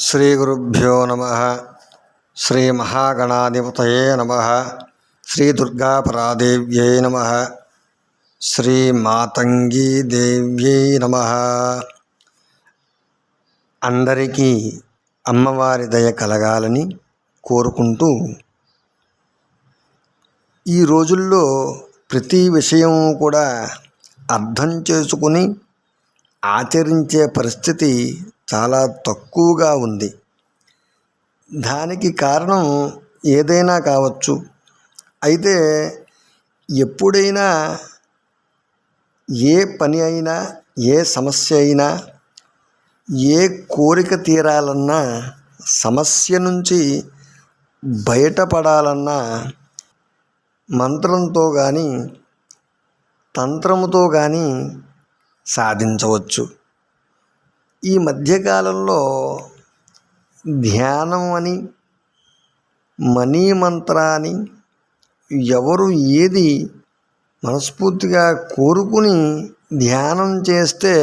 శ్రీ గురుభ్యో నమ. శ్రీమహాగణాధిపతయే నమ. శ్రీదుర్గాపరాదేవ్యై నమ. శ్రీమాతంగీదేవ్యై నమ. అందరికీ అమ్మవారి దయ కలగాలని కోరుకుంటూ ఈ రోజుల్లో ప్రతి విషయం కూడా అర్థం చేసుకుని ఆచరించే పరిస్థితి చాలా తక్కువగా ఉంది. దానికి కారణం ఏదైనా కావచ్చు. అయితే ఎప్పుడైనా ఏ పని అయినా ఏ సమస్య అయినా ఏ కోరిక తీరాలన్నా సమస్య నుంచి బయటపడాలన్నా మంత్రంతో కానీ తంత్రముతో కానీ సాధించవచ్చు. ఈ మధ్యకాలంలో ధ్యానం అని మనీ మంత్ర అని ఎవరు ఏది మనస్ఫూర్తిగా కోరుకుని ధ్యానం చేస్తే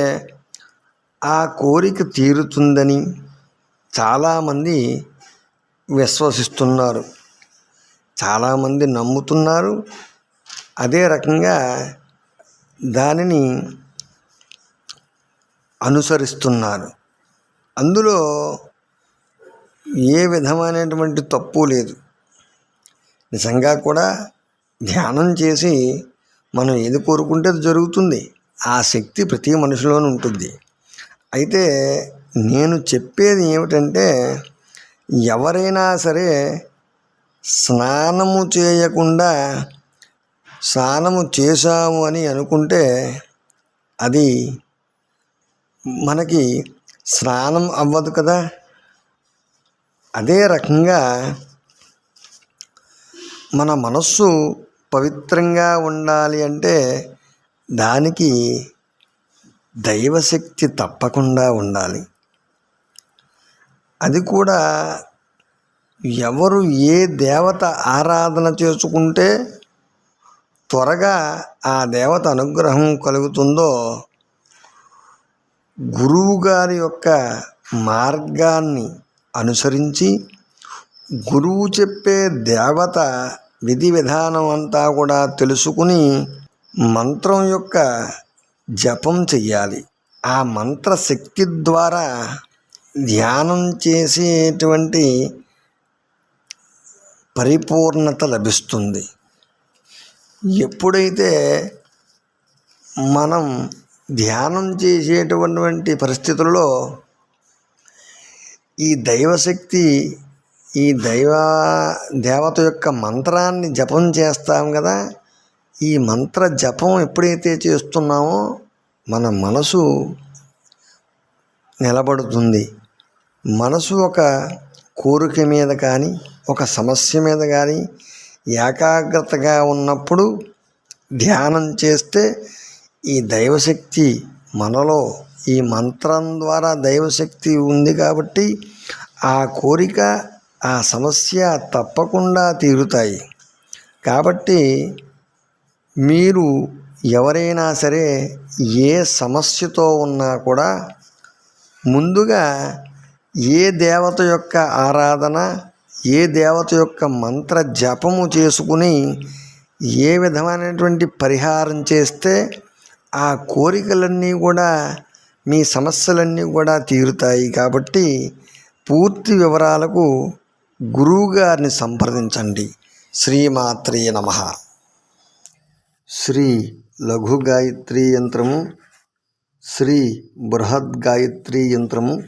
ఆ కోరిక తీరుతుందని చాలామంది విశ్వసిస్తున్నారు. చాలామంది నమ్ముతున్నారు. అదే రకంగా దానిని అనుసరిస్తున్నారు అందులో ఏ విధమైనటువంటి తప్పు లేదు. నిజంగా కూడా ధ్యానం చేసి మనం ఏది కోరుకుంటే అది జరుగుతుంది. ఆ శక్తి ప్రతి మనిషిలోనూ ఉంటుంది. అయితే నేను చెప్పేది ఏమిటంటే ఎవరైనా సరే స్నానము చేయకుండా స్నానము చేశాము అని అనుకుంటే అది మనకి స్నానం అవ్వదు కదా. అదే రకంగా మన మనస్సు పవిత్రంగా ఉండాలి అంటే దానికి దైవశక్తి తప్పకుండా ఉండాలి. అది కూడా ఎవరు ఏ దేవత ఆరాధన చేసుకుంటే త్వరగా ఆ దేవత అనుగ్రహం కలుగుతుందో గురువు గారి యొక్క మార్గాన్ని అనుసరించి గురువు చెప్పే దేవత విధి విధానం అంతా కూడా తెలుసుకుని మంత్రం యొక్క జపం చెయ్యాలి. ఆ మంత్ర శక్తి ద్వారా ధ్యానం చేసేటువంటి పరిపూర్ణత లభిస్తుంది. ఎప్పుడైతే మనం ధ్యానం చేసేటటువంటి పరిస్థితుల్లో ఈ దైవశక్తి ఈ దైవ దేవత యొక్క మంత్రాన్ని జపం చేస్తాం కదా ఈ మంత్ర జపం ఎప్పుడైతే చేస్తున్నామో మన మనసు నిలబడుతుంది. మనసు ఒక కోరిక మీద కానీ ఒక సమస్య మీద కానీ ఏకాగ్రతగా ఉన్నప్పుడు ధ్యానం చేస్తే ఈ దైవశక్తి మనలో ఈ మంత్రం ద్వారా దైవశక్తి ఉంది కాబట్టి ఆ కోరిక ఆ సమస్య తప్పకుండా తీరుతాయి. కాబట్టి మీరు ఎవరైనా సరే ఏ సమస్యతో ఉన్నా కూడా ముందుగా ఏ దేవత యొక్క ఆరాధన ఏ దేవత యొక్క మంత్ర జపము చేసుకుని ఏ విధమైనటువంటి పరిహారం చేస్తే ఆ కోరికలన్నీ కూడా మీ సమస్యలన్నీ కూడా తీరుతాయి కాబట్టి పూర్తి వివరాలకు గురువుగారిని సంప్రదించండి. శ్రీమాత్రే నమ. శ్రీ లఘు గాయత్రి యంత్రము శ్రీ బృహద్ గాయత్రి యంత్రము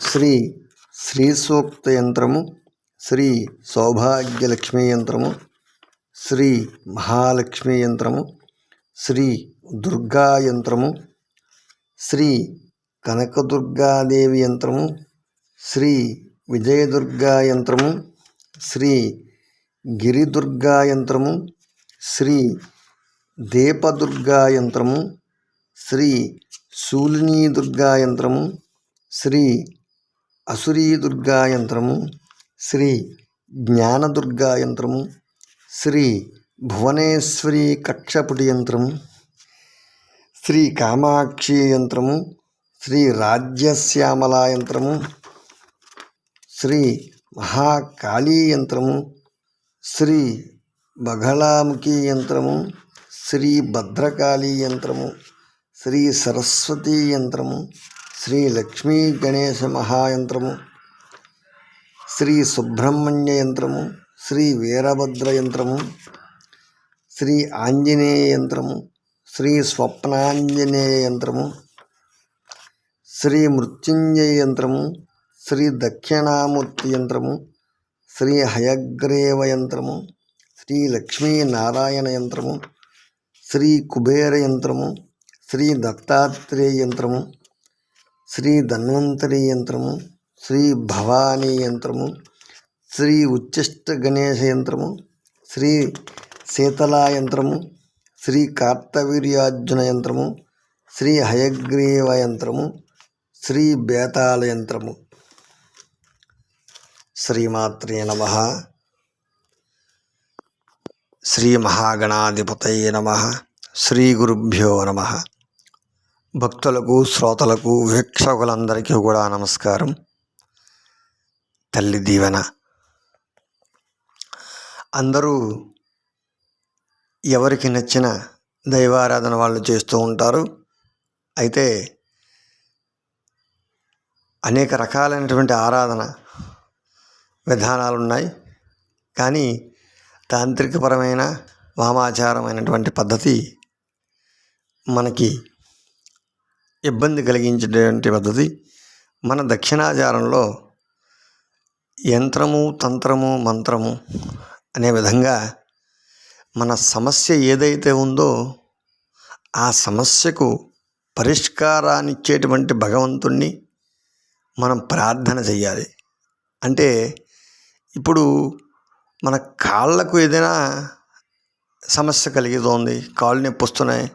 శ్రీ శ్రీ సూక్త యంత్రము శ్రీ సౌభాగ్యలక్ష్మీ యంత్రము శ్రీ మహాలక్ష్మీ యంత్రము శ్రీ దుర్గా యంత్రము శ్రీ కనకదుర్గాదేవి యంత్రము శ్రీ విజయదుర్గా యంత్రము శ్రీ గిరిదుర్గా యంత్రము శ్రీ దీపదుర్గా యంత్రము శ్రీ శూలినీ దుర్గా యంత్రము శ్రీ అసురీ దుర్గా యంత్రము శ్రీ జ్ఞానదుర్గా యంత్రము శ్రీ భువనేశ్వరి కక్షపుటి యంత్రము శ్రీ కామాక్షి యంత్రము శ్రీ రాజ్యశ్యామల యంత్రము శ్రీ మహాకాళీ యంత్రము శ్రీ బగళాముఖి యంత్రము శ్రీ భద్రకాళీ యంత్రము శ్రీ సరస్వతి యంత్రము శ్రీ లక్ష్మీ గణేశ మహాయంత్రము శ్రీ సుబ్రహ్మణ్య యంత్రము శ్రీ వీరభద్ర యంత్రము శ్రీ ఆంజనేయ యంత్రము శ్రీ స్వప్నాంజనేయ యంత్రము శ్రీ మృత్యుంజయ యంత్రము శ్రీ దక్షిణామూర్తి యంత్రము శ్రీ హయగ్రేవ యంత్రము శ్రీ లక్ష్మీనారాయణ యంత్రము శ్రీ కుబేర యంత్రము శ్రీ దత్తాత్రేయ యంత్రము శ్రీ ధన్వంతరి యంత్రము శ్రీ భవానీ యంత్రము శ్రీ ఉచ్చిష్ట గణేశ యంత్రము శ్రీ శీతలా యంత్రము శ్రీ కార్తవీర్యార్జున యంత్రము శ్రీ హయగ్రీవ యంత్రము శ్రీ బేతాళ యంత్రము శ్రీమాత్రే నమ. శ్రీ మహాగణాధిపతయ నమ. శ్రీ గురుభ్యో నమ. భక్తులకు శ్రోతలకు వీక్షకులందరికీ కూడా నమస్కారం. తల్లి దీవెన. అందరూ ఎవరికి నచ్చిన దైవారాధన వాళ్ళు చేస్తూ ఉంటారు. అయితే అనేక రకాలైనటువంటి ఆరాధన విధానాలు ఉన్నాయి కానీ తాంత్రికపరమైన వామాచారమైనటువంటి పద్ధతి మనకి ఇబ్బంది కలిగించేటువంటి పద్ధతి. మన దక్షిణాచారంలో యంత్రము తంత్రము మంత్రము అనే విధంగా మన సమస్య ఏదైతే ఉందో ఆ సమస్యకు పరిష్కారాన్నిచ్చేటువంటి భగవంతుణ్ణి మనం ప్రార్థన చెయ్యాలి. అంటే ఇప్పుడు మన కాళ్ళకు ఏదైనా సమస్య కలిగితోంది కాళ్ళు నొప్పి వస్తున్నాయి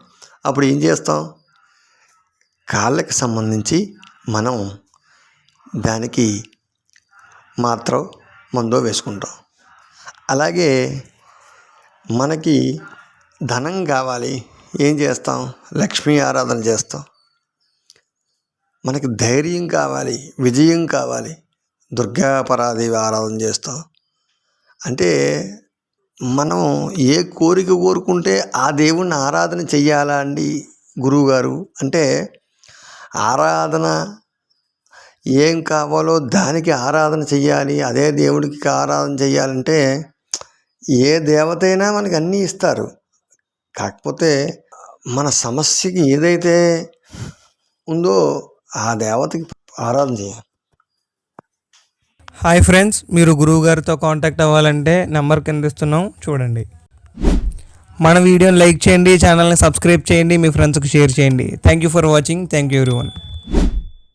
అప్పుడు ఏం చేస్తాం? కాళ్ళకి సంబంధించి మనం దానికి మాత్రం మందో వేసుకుంటాం. అలాగే మనకి ధనం కావాలి. ఏం చేస్తాం? లక్ష్మీ ఆరాధన చేస్తాం. మనకి ధైర్యం కావాలి. విజయం కావాలి. దుర్గాపరాదేవి ఆరాధన చేస్తాం. అంటే మనం ఏ కోరిక కోరుకుంటే ఆ దేవుణ్ణి ఆరాధన చెయ్యాలా అండి గురువుగారు? అంటే ఆరాధన ఏం కావాలో దానికి ఆరాధన చెయ్యాలి. అదే దేవుడికి ఆరాధన చెయ్యాలంటే ఏ దేవత అయినా మనకి అన్నీ ఇస్తారు. కాకపోతే మన సమస్యకి ఏదైతే ఉందో ఆ దేవతకి ఆరాధన చేయాలి. హాయ్ ఫ్రెండ్స్ మీరు గురువు గారితో కాంటాక్ట్ అవ్వాలంటే నెంబర్ కింద ఇస్తున్నాం చూడండి. మన వీడియోని లైక్ చేయండి ఛానల్ని సబ్స్క్రైబ్ చేయండి మీ ఫ్రెండ్స్కి షేర్ చేయండి. Thank you for watching thank you everyone